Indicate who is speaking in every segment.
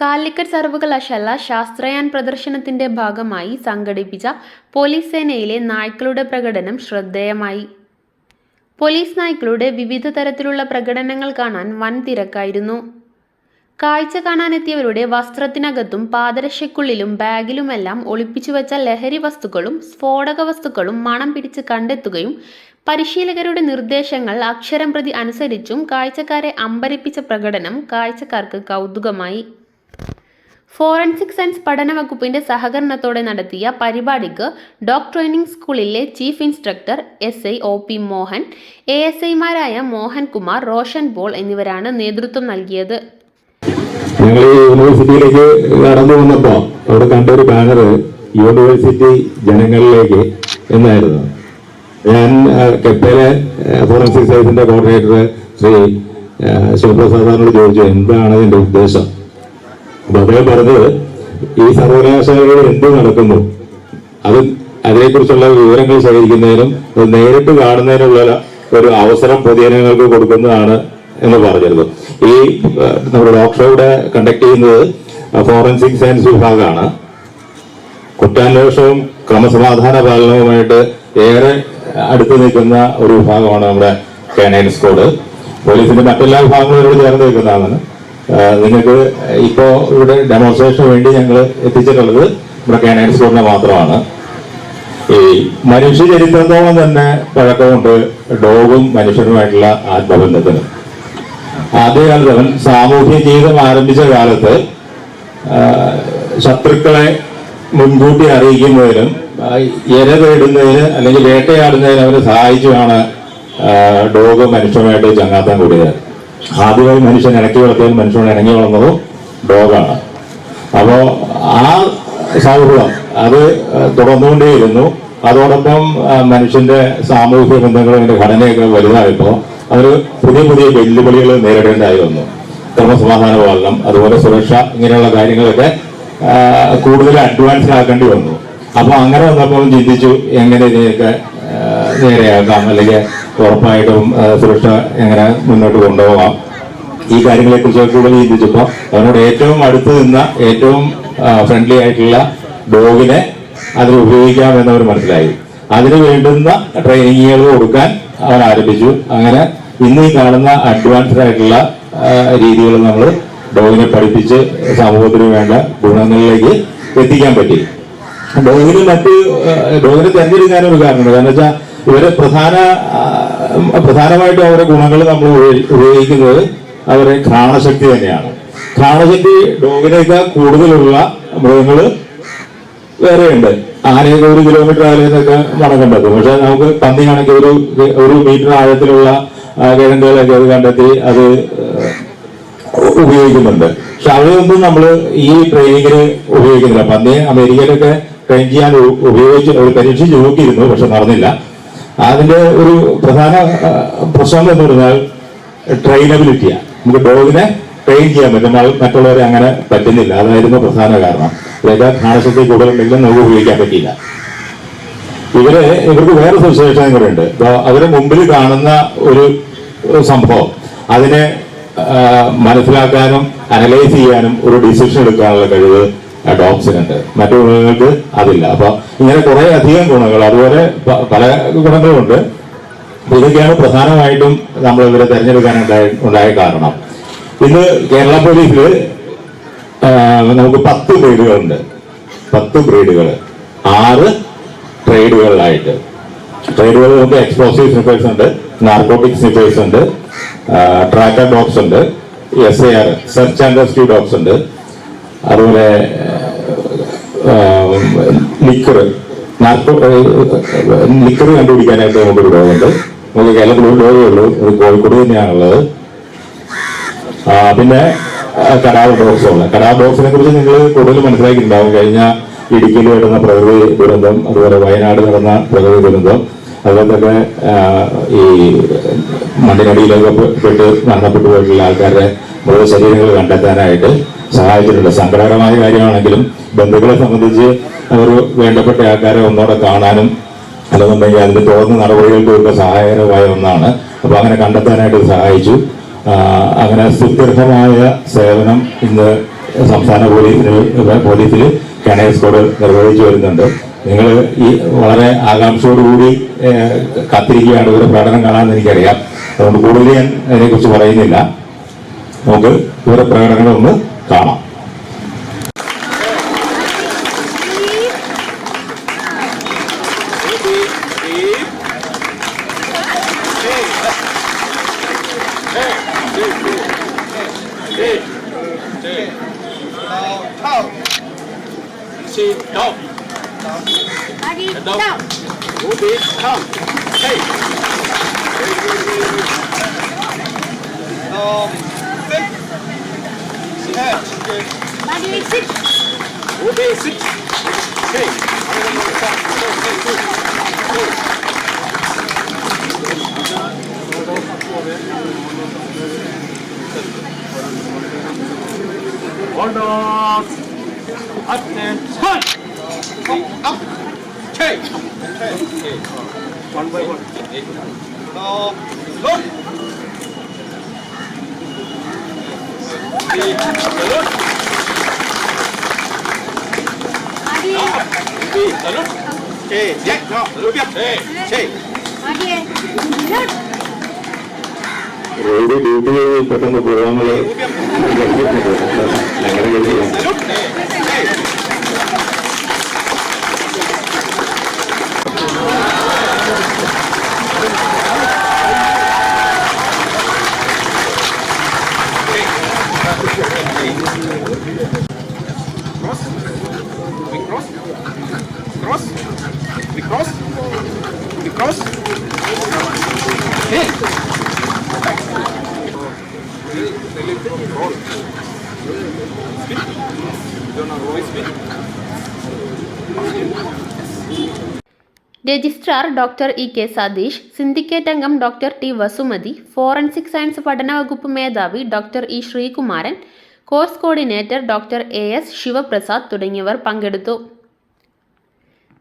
Speaker 1: കാലിക്കറ്റ് സർവകലാശാല ശാസ്ത്രയാൻ പ്രദർശനത്തിന്റെ ഭാഗമായി സംഘടിപ്പിച്ച പോലീസ് സേനയിലെ നായ്ക്കളുടെ പ്രകടനം ശ്രദ്ധേയമായി. പോലീസ് നായ്ക്കളുടെ വിവിധ തരത്തിലുള്ള പ്രകടനങ്ങൾ കാണാൻ വൻ തിരക്കായിരുന്നു. കാഴ്ച കാണാനെത്തിയവരുടെ വസ്ത്രത്തിനകത്തും പാദരക്ഷയ്ക്കുള്ളിലും ബാഗിലുമെല്ലാം ഒളിപ്പിച്ചു വച്ച ലഹരി വസ്തുക്കളും സ്ഫോടക വസ്തുക്കളും മണം പിടിച്ച് കണ്ടെത്തുകയും പരിശീലകരുടെ നിർദ്ദേശങ്ങൾ അക്ഷരം പ്രതി അനുസരിച്ചും കാഴ്ചക്കാരെ അമ്പരിപ്പിച്ച പ്രകടനം കാഴ്ചക്കാർക്ക് കൗതുകമായി. ഫോറൻസിക് സയൻസ് പഠന വകുപ്പിന്റെ സഹകരണത്തോടെ നടത്തിയ പരിപാടിക്ക് ഡോഗ് ട്രെയിനിംഗ് സ്കൂളിലെ chief instructor S I O P Mohan A S ഐമാരായ മോഹൻകുമാർ റോഷൻ ബോൾ എന്നിവരാണ് നേതൃത്വം നൽകിയത്.
Speaker 2: ഞങ്ങൾ യൂണിവേഴ്സിറ്റിയിലേക്ക് നടന്നു വന്നപ്പോൾ അവിടെ കണ്ട ഒരു ബാനർ യൂണിവേഴ്സിറ്റി ജനങ്ങളിലേക്ക് എന്നായിരുന്നു. ഞാൻ കെപ്പയിലെ ഫോറൻസിക് സയൻസിന്റെ കോർഡിനേറ്റർ ശ്രീ ശിവപ്രസാദിനോട് ചോദിച്ചു എന്താണ് അതിന്റെ ഉദ്ദേശം? അപ്പൊ അദ്ദേഹം പറഞ്ഞത് ഈ സർവകലാശാലകൾ എന്ത് നടക്കുന്നു. അത് അതിനെക്കുറിച്ചുള്ള വിവരങ്ങൾ ശേഖരിക്കുന്നതിനും അത് നേരിട്ട് കാണുന്നതിനുള്ള ഒരു അവസരം പൊതുജനങ്ങൾക്ക് കൊടുക്കുന്നതാണ് എന്ന് പറഞ്ഞിരുന്നു. ഈ നമ്മുടെ ഡോക്ടർ കണ്ടക്ട് ചെയ്യുന്നത് ഫോറൻസിക് സയൻസ് വിഭാഗമാണ്. കുറ്റാന്വേഷണവും ക്രമസമാധാന പാലനവുമായിട്ട് ഏറെ അടുത്ത് നിൽക്കുന്ന ഒരു വിഭാഗമാണ് നമ്മുടെ കാനൈൻ സ്കോഡ് പോലീസിന്റെ മറ്റെല്ലാ വിഭാഗങ്ങളും ഇവിടെ ചേർന്ന് നിൽക്കുന്നതാണ്. നിങ്ങൾക്ക് ഇപ്പോ ഇവിടെ ഡെമോൺസ്ട്രേഷന് വേണ്ടി ഞങ്ങൾ എത്തിച്ചിട്ടുള്ളത് ഇവിടെ കാനൈൻ സ്ക്വാഡിനെ മാത്രമാണ്. ഈ മനുഷ്യ ചരിത്രത്തോളം തന്നെ പഴക്കമുണ്ട് ഡോഗും മനുഷ്യനുമായിട്ടുള്ള ആത്മബന്ധത്തിന്. ആദ്യകാലത്ത് അവൻ സാമൂഹ്യ ജീവിതം ആരംഭിച്ച കാലത്ത് ശത്രുക്കളെ മുൻകൂട്ടി അറിയിക്കുന്നതിനും ഇര തേടുന്നതിന് അല്ലെങ്കിൽ വേട്ടയാടുന്നതിന് അവരെ സഹായിച്ചുമാണ് ഡോഗ് മനുഷ്യനുമായിട്ട് ചങ്ങാത്തം കൂടിയത്. ആദ്യമായി മനുഷ്യൻ ഇണക്കി വളർത്തിയാൽ മനുഷ്യൻ ഇണങ്ങി വളർന്നതും ഡോഗാണ്. അപ്പോ ആ സൗഹൃദം അത് തുടർന്നുകൊണ്ടേയിരുന്നു. അതോടൊപ്പം മനുഷ്യന്റെ സാമൂഹിക ബന്ധങ്ങളും അതിന്റെ ഘടനയൊക്കെ വലുതായപ്പോ അവർ പുതിയ പുതിയ വെല്ലുവിളികൾ നേരിടേണ്ടതായി വന്നു. ക്രമസമാധാന പാലനം അതുപോലെ സുരക്ഷ ഇങ്ങനെയുള്ള കാര്യങ്ങളൊക്കെ കൂടുതൽ അഡ്വാൻസ് ആക്കേണ്ടി വന്നു. അപ്പൊ അങ്ങനെ വന്നപ്പോൾ ചിന്തിച്ചു എങ്ങനെ ഇതിനെയൊക്കെ നേരെയാക്കാം അല്ലെങ്കിൽ ഉറപ്പായിട്ടും സുരക്ഷ എങ്ങനെ മുന്നോട്ട് കൊണ്ടുപോകാം. ഈ കാര്യങ്ങളെ കുറിച്ച് കൂടുതൽ ചിന്തിച്ചപ്പോൾ അവനോട് ഏറ്റവും അടുത്ത് നിന്ന ഏറ്റവും ഫ്രണ്ട്ലി ആയിട്ടുള്ള ഡോഗിനെ അതിൽ ഉപയോഗിക്കാം എന്നവർ മനസ്സിലായി. അതിന് വേണ്ടുന്ന ട്രെയിനിങ്ങുകൾ കൊടുക്കാൻ അവൻ ആരംഭിച്ചു. അങ്ങനെ ഇന്ന് ഈ കാണുന്ന അഡ്വാൻസ്ഡ് ആയിട്ടുള്ള രീതികൾ നമ്മൾ ഡോഗിനെ പഠിപ്പിച്ച് സമൂഹത്തിന് വേണ്ട ഗുണങ്ങളിലേക്ക് എത്തിക്കാൻ പറ്റി. ഡോഗിന് മറ്റ് ഡോഗിനെ തെരഞ്ഞെടുക്കാനൊരു കാരണമുണ്ട്. കാരണം വെച്ചാൽ ഇവരെ പ്രധാന പ്രധാനമായിട്ടും അവരുടെ ഗുണങ്ങൾ നമ്മൾ ഉപയോഗി- ഉപയോഗിക്കുന്നത് അവരുടെ ഘ്രാണശക്തി തന്നെയാണ്. ഘ്രാണശക്തി ഡോഗിനേക്കാൾ കൂടുതലുള്ള മൃഗങ്ങൾ വേറെയുണ്ട്. ആനയൊക്കെ ഒരു കിലോമീറ്റർ അകലേന്നൊക്കെ കണ്ടെത്തും പക്ഷെ നമുക്ക് പന്നിയാണെങ്കിൽ ഒരു ഒരു മീറ്റർ ആഴത്തിലുള്ള കിഴങ്ങുകളൊക്കെ അത് കണ്ടെത്തി അത് ഉപയോഗിക്കുന്നുണ്ട്. പക്ഷെ അവയൊന്നും നമ്മൾ ഈ ട്രെയിനിങ്ങിന് ഉപയോഗിക്കുന്നില്ല. പന്നി അമേരിക്കയിലൊക്കെ ട്രെയിൻ ചെയ്യാൻ ഉപയോഗിച്ച് പരീക്ഷിച്ച് നോക്കിയിരുന്നു പക്ഷെ നടന്നില്ല. അതിന്റെ ഒരു പ്രധാന പ്രശ്നം എന്ന് പറഞ്ഞാൽ ട്രെയിനബിലിറ്റിയാണ് നമുക്ക് ഡോഗിനെ ട്രെയിൻ ചെയ്യാൻ പറ്റും മറ്റുള്ളവരെ അങ്ങനെ പറ്റുന്നില്ല. അതായിരുന്നു പ്രധാന കാരണം. ഇതൊക്കെ ഘാണശക്തി കൂടുതലുണ്ടെങ്കിലും നമുക്ക് ഉപയോഗിക്കാൻ പറ്റിയില്ല. ഇവർ ഇവർക്ക് വേറെ സവിശേഷതയും കൂടെ ഉണ്ട്. അവരെ മുമ്പിൽ കാണുന്ന ഒരു സംഭവം. അതിനെ മനസ്സിലാക്കാനും അനലൈസ് ചെയ്യാനും ഒരു ഡിസിഷൻ എടുക്കാനുള്ള കഴിവ് ഡോഗ്സിനുണ്ട് മറ്റു മൃഗങ്ങൾക്ക് അതില്ല. അപ്പൊ ഇങ്ങനെ കുറെ അധികം ഗുണങ്ങൾ അതുപോലെ പല ഗുണങ്ങളുമുണ്ട്. ഇതൊക്കെയാണ് പ്രധാനമായിട്ടും നമ്മൾ ഇവരെ തെരഞ്ഞെടുക്കാൻ ഉണ്ടായ കാരണം. ഇന്ന് കേരള പോലീസിൽ നമുക്ക് പത്ത് ബ്രീഡുകളുണ്ട്. പത്ത് ബ്രീഡുകൾ ആറ് ട്രേഡുകളിലായിട്ട്. ട്രേഡുകൾ നമുക്ക് എക്സ്പ്ലോസീവ് സ്നിഫേഴ്സ് ഉണ്ട് നാർക്കോട്ടിക് സ്നിഫേഴ്സ് ഉണ്ട് ട്രാക്കർ ഡോഗ്സ് ഉണ്ട് S A R search and rescue dogs ഉണ്ട് അതുപോലെ ലിക്കർ നാർക്കോ ലിക്കർ കണ്ടുപിടിക്കാനായിട്ട് നമുക്കൊരു ലോകമുണ്ട്. നമുക്ക് കേരളത്തിൽ ഒരു ലോകമേ ഉള്ളൂ ഒരു കോഴിക്കോട് തന്നെയാണുള്ളത്. പിന്നെ കടാവ് ഡോഗ്സ് ഉള്ളത് കടാവ് ഡോഗ്സിനെ കുറിച്ച് നിങ്ങൾ കൂടുതൽ മനസ്സിലാക്കിയിട്ടുണ്ടാവും. കഴിഞ്ഞ ഇടുക്കിയിൽ നടന്ന പ്രകൃതി ദുരന്തം അതുപോലെ വയനാട് നടന്ന പ്രകൃതി ദുരന്തം അതുപോലെ തന്നെ ഈ മണ്ണിനടിയിലൊക്കെ പെട്ട് മരണപ്പെട്ടു പോയിട്ടുള്ള ആൾക്കാരുടെ മൃതശരീരങ്ങൾ കണ്ടെത്താനായിട്ട് സഹായിച്ചിട്ടുണ്ട്. സങ്കടകരമായ കാര്യമാണെങ്കിലും ബന്ധുക്കളെ സംബന്ധിച്ച് അവർ വേണ്ടപ്പെട്ട ആൾക്കാരെ ഒന്നോടെ കാണാനും അല്ലെന്നുണ്ടെങ്കിൽ അതിന്റെ തുടർന്ന് നടപടികൾക്ക് ഒക്കെ സഹായകരമായ ഒന്നാണ്. അപ്പോൾ അങ്ങനെ കണ്ടെത്താനായിട്ട് സഹായിച്ചു. അങ്ങനെ സുദീർഘമായ സേവനം ഇന്ന് സംസ്ഥാന പോലീസിന് പോലീസിൽ കേണൽ സ്കോഡ് നിർവഹിച്ചു വരുന്നുണ്ട്. നിങ്ങൾ ഈ വളരെ ആകാംക്ഷയോടുകൂടി കൂടി കാത്തിരിക്കുകയാണ്. ഇവരുടെ പ്രകടനം കാണാമെന്ന് എനിക്കറിയാം. അതുകൊണ്ട് കൂടുതൽ ഞാൻ അതിനെക്കുറിച്ച് പറയുന്നില്ല. നമുക്ക് ഇവരുടെ പ്രകടനങ്ങൾ ഒന്ന് കാണാം
Speaker 3: Sit down.
Speaker 4: Ready,
Speaker 3: Head down.
Speaker 4: down.
Speaker 3: Move it. Come. Hey.
Speaker 5: Maggie, sit.
Speaker 4: Okay, sit.
Speaker 3: Okay. Orders! Attention!
Speaker 5: Up! Okay! Okay.
Speaker 3: One by one.
Speaker 5: So, look!
Speaker 3: đi salute
Speaker 5: đi đi salute Sì,
Speaker 3: sì,
Speaker 5: no,
Speaker 4: lo via.
Speaker 2: Sì, sì. Vedi, il secondo programma è
Speaker 5: la grande Cross. We cross. Cross. We cross. We cross. Hey.
Speaker 1: Registrar doctor E K Satheesh syndicate അംഗം doctor T Vasumathi forensic science പഠന വകുപ്പ് മേധാവി doctor E Sreekumaran course coordinator doctor A S Sivaprasad തുടങ്ങിയവർ പങ്കെടുത്തു.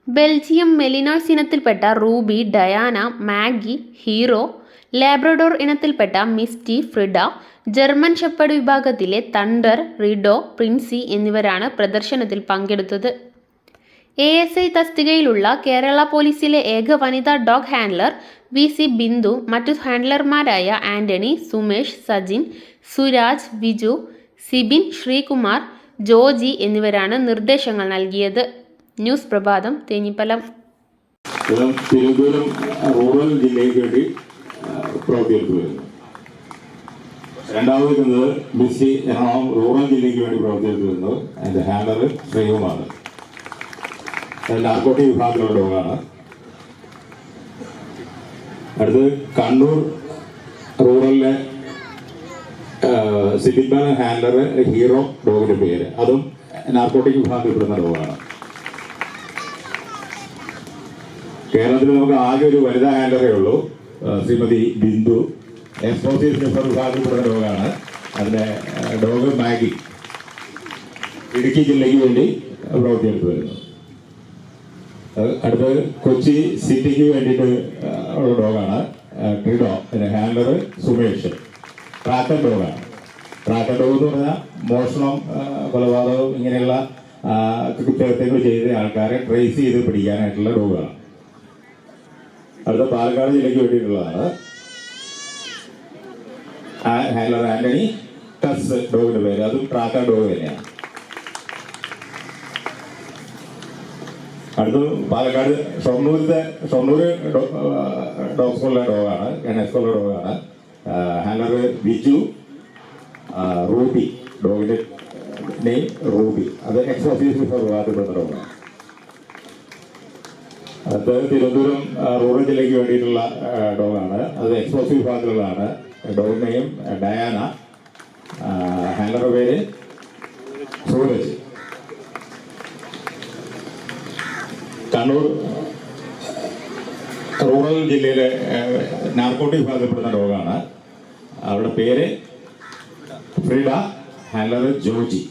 Speaker 1: Belgium Malinois ഇനത്തിൽപ്പെട്ട Ruby Diana Maggie Hero Labrador ഇനത്തിൽപ്പെട്ട Misty Frida German shepherd വിഭാഗത്തിലെ Thunder Rido Princy എന്നിവരാണ് പ്രദർശനത്തിൽ പങ്കെടുത്തത്. എ എസ് ഐ തസ്തികയിലുള്ള കേരള പോലീസിലെ ഏക വനിതാ dog handler V C Bindu മറ്റു ഹാൻഡ്ലർമാരായ ആന്റണി സുമേഷ് സജിൻ സുരാജ് വിജു സിബിൻ ശ്രീകുമാർ ജോജി എന്നിവരാണ് നിർദ്ദേശങ്ങൾ നൽകിയത്. ന്യൂസ് പ്രഭാതം തേഞ്ഞിപ്പലം
Speaker 2: തിരുവനന്തപുരം റൂറൽ ജില്ലയ്ക്ക് വേണ്ടി പ്രവർത്തിയെടുത്തു വരുന്നു രണ്ടാമത് മിസ്സി എറണാകുളം റൂറൽ ജില്ലയ്ക്ക് വേണ്ടി പ്രവർത്തിയെടുത്തു വരുന്നത് അതിന്റെ ഹാൻഡർ ശ്രീകുമാർ. നാർക്കോട്ടി വിഭാഗത്തിലുള്ള ഡോഗാണ്. അടുത്ത് കണ്ണൂർ റൂറലിലെ ഹാൻഡ്ലർ ഹാൻഡർ ഹീറോ ഡോഗിന്റെ പേര്. അതും നാർക്കോട്ടിക് വിഭാഗത്തിൽപ്പെടുന്ന ഡോഗാണ്. കേരളത്തിൽ നമുക്ക് ആകെ ഒരു വനിതാ ഹാൻഡറേ ഉള്ളൂ. ശ്രീമതി ബിന്ദു. എക്സ്പോസീവ് വിഭാഗത്തിൽ വിഭാഗത്തിൽപ്പെടുന്ന ഡോഗാണ്. അതിന്റെ ഡോഗ് മാഗി. ഇടുക്കി ജില്ലയ്ക്ക് വേണ്ടി പ്രവർത്തിയെടുത്ത് വരുന്നു. അടുത്ത് കൊച്ചി സിറ്റിക്ക് വേണ്ടിയിട്ട് ഉള്ള ഡോഗാണ് ട്രിഡോ. പിന്നെ ഹാൻഡർ സുമേഷ്. ട്രാക്കൻ ഡോഗാണ്. ഡോഗ് എന്ന് പറഞ്ഞാൽ മോഷണം കൊലപാതകവും കൊലപാതകം ഇങ്ങനെയുള്ള കുറ്റകൃത്യങ്ങൾ ചെയ്ത ആൾക്കാരെ ട്രേസ് ചെയ്ത് പിടിക്കാനായിട്ടുള്ള ഡോഗാണ് അടുത്ത പാലക്കാട് ജില്ലയ്ക്ക് വേണ്ടിയിട്ടുള്ളതാണ്. ഹാൻഡലർ ആന്റണി ടസ് ഡോഗിന്റെ പേര്. അതും ട്രാക്കർ ഡോഗ് തന്നെയാണ്. അടുത്ത് പാലക്കാട് ഷൊർണൂരിലെ ഷൊർണൂര് ഡോഗ് സ്കൂളിലെ ഡോഗാണ് എൻ എസ് സ്കൂളിലെ ഡോഗാണ്. ഹാലർ ബിജു റൂബി. ഡോഗിന്റെ നെയിം റൂബി. അത് എക്സ് ഓഫീസ് വിഭാഗത്തിൽപ്പെടുന്ന ഡോഗാണ് അത് തിരുവനന്തപുരം റൂറൽ ജില്ലയ്ക്ക് വേണ്ടിയിട്ടുള്ള ഡോഗാണ്. അത് എക്സ്പ്ലോസീവ് വിഭാഗത്തിലുള്ളതാണ്. Dog name Diana. ഹാൻഡറുടെ പേര് സൂരജ്. കണ്ണൂർ റൂറൽ ജില്ലയിലെ നാർക്കോട്ടിക് വിഭാഗത്തിൽപ്പെടുന്ന ഡോഗാണ്. അവരുടെ പേര് ഫ്രീഡ ഹാൻഡലർ ജോജി